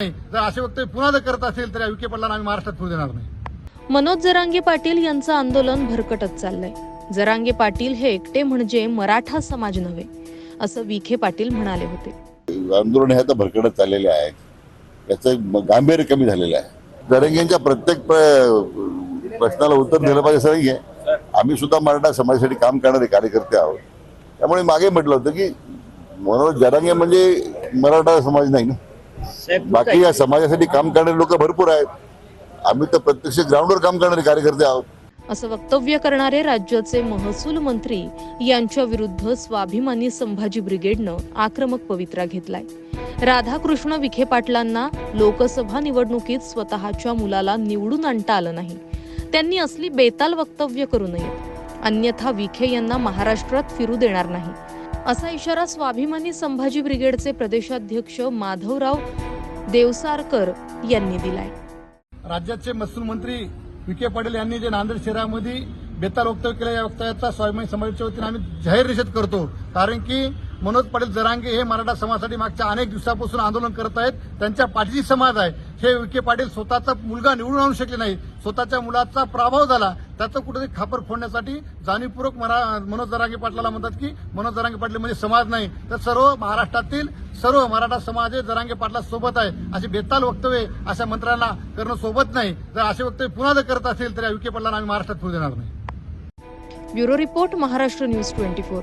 नाही. जर असे वक्तव्य पुन्हा जर करत असेल तर विखे पाटलांना आम्ही महाराष्ट्रात फिरू देणार नाही. मनोज जरांगे पाटील यांचं आंदोलन भरकटत चाललंय. जरांगे पाटील हे एकटे म्हणजे मराठा समाज नव्हे असं विखे पाटील म्हणाले होते. आंदोलन हे आता भरकडत चाललेले आहे. याचं गांभीर्य कमी झालेलं आहे. जरंगेंच्या प्रत्येक प्र- प्रश्नाला उत्तर दिलं पाहिजे सरंगे आम्ही सुद्धा मराठा समाजासाठी काम करणारे कार्यकर्ते आहोत. त्यामुळे मागे म्हटलं होतं की मनोज जरांगे म्हणजे मराठा समाज नाही ना? बाकी या समाजासाठी काम करणारे लोक भरपूर आहेत. आम्ही तर प्रत्यक्ष ग्राउंडवर काम करणारे कार्यकर्ते आहोत. असं वक्तव्य करणारे राज्याचे महसूल मंत्री यांच्या विरुद्ध स्वाभिमानी संभाजी ब्रिगेडनं आक्रमक पवित्रा घेतलाय. राधाकृष्ण विखे पाटलांना लोकसभा निवडणुकीत स्वतःच्या मुलाला निवडून आणता आलं नाही. त्यांनी असली बेताल वक्तव्य करू नयेत. अन्यथा विखे यांना महाराष्ट्रात फिरू देणार नाही. असा इशारा स्वाभिमानी संभाजी ब्रिगेडचे प्रदेशाध्यक्ष माधवराव देवसारकर यांनी दिलाय. राज्याचे महसूल मंत्री विखे पाटील यांनी जे नांदेड शहरामध्ये बेताल वक्तव्य केलं या वक्तव्याचा स्वाभिमानी समाजाच्या वतीने आम्ही जाहीर निषेध करतो. कारण की मनोज पाटील जरांगे हे मराठा समाजासाठी मागच्या अनेक दिवसापासून आंदोलन करत आहेत. त्यांच्या पाठीची समाज आहे. हे विखे पाटील स्वतःचा मुलगा निवडून आणू शकले नाही स्वतःच्या मुलाचा प्रभाव झाला. त्याचं कुठेतरी खापर फोडण्यासाठी जाणीवपूर्वक मरा मनोज जरांगे पाटलाला म्हणतात की मनोज जरांगे पाटील म्हणजे समाज नाही. तर सर्व महाराष्ट्रातील सर्व मराठा समाज हे जरांगे पाटला सोबत आहे. असे बेताल वक्तव्य अशा मंत्र्यांना करणं सोबत नाही. जर असे वक्तव्य पुन्हा जर करत असेल तर या विखे पाटलांना आम्ही महाराष्ट्रात फिरू देणार नाही. Bureau report Maharashtra news twenty four.